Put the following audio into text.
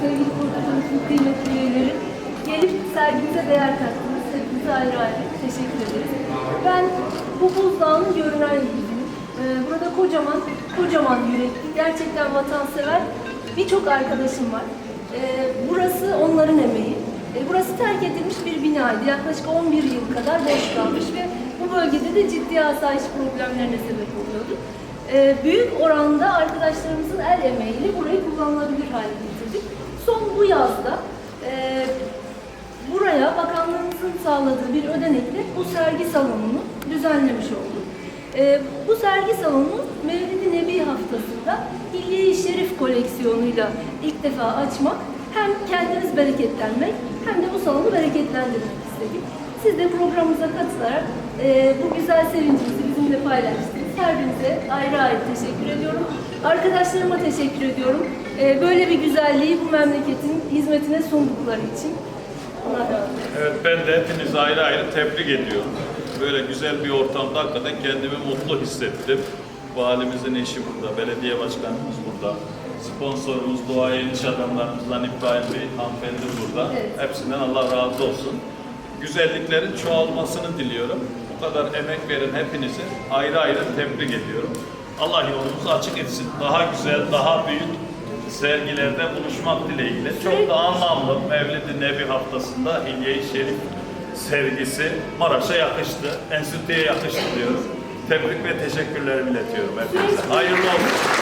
Sevgili kuruluşumuzun kıymetli üyeleri, gelip sergimize değer kattınız. Hepinize ayrı ayrı teşekkür ederiz. Ben bu buzdağının görünen yüzünü, ee, burada kocaman, kocaman yürekli, gerçekten vatansever birçok arkadaşım var. Ee, burası onların emeği. Ee, burası terk edilmiş bir binaydı. Yaklaşık 11 yıl kadar boş kalmış ve bu bölgede de ciddi asayiş problemlerine sebep oldu. Ee, büyük oranda arkadaşlarımızın el emeğiyle burayı kullanılabilir hale getirdik. Son bu yazda e, buraya bakanlığımızın sağladığı bir ödenekle bu sergi salonunu düzenlemiş olduk. Ee, bu sergi salonu Mevlid-i Nebi haftasında Hilye-i Şerif koleksiyonuyla ilk defa açmak hem kendiniz bereketlenmek hem de bu salonu bereketlendirmek istedik. Siz de programımıza katılarak e, bu güzel sevincimizi bizimle paylaştınız. Her birinize ayrı ayrı teşekkür ediyorum. Arkadaşlarıma teşekkür ediyorum. E, böyle bir güzelliği bu memleketin hizmetine sundukları için. Evet ben de hepinizi ayrı ayrı tebrik ediyorum. Böyle güzel bir ortamda hakikaten kendimi mutlu hissettim. Valimizin eşi burada, belediye başkanımız burada, sponsorumuz, duayen iş adamlarımızdan İbrahim Bey, hanımefendi burada. Evet. Hepsinden Allah razı olsun. Güzelliklerin çoğalmasını diliyorum. Bu kadar emek veren hepinizi ayrı ayrı tebrik ediyorum. Allah yolumuzu açık etsin. Daha güzel, daha büyük sergilerde buluşmak dileğiyle. Çok da anlamlı Mevlid-i Nebi haftasında Hilye-i Şerif sergisi Maraş'a yakıştı. Enstitüye yakıştı diyorum. Tebrik ve teşekkürlerimi iletiyorum hepinize. Hayırlı olsun.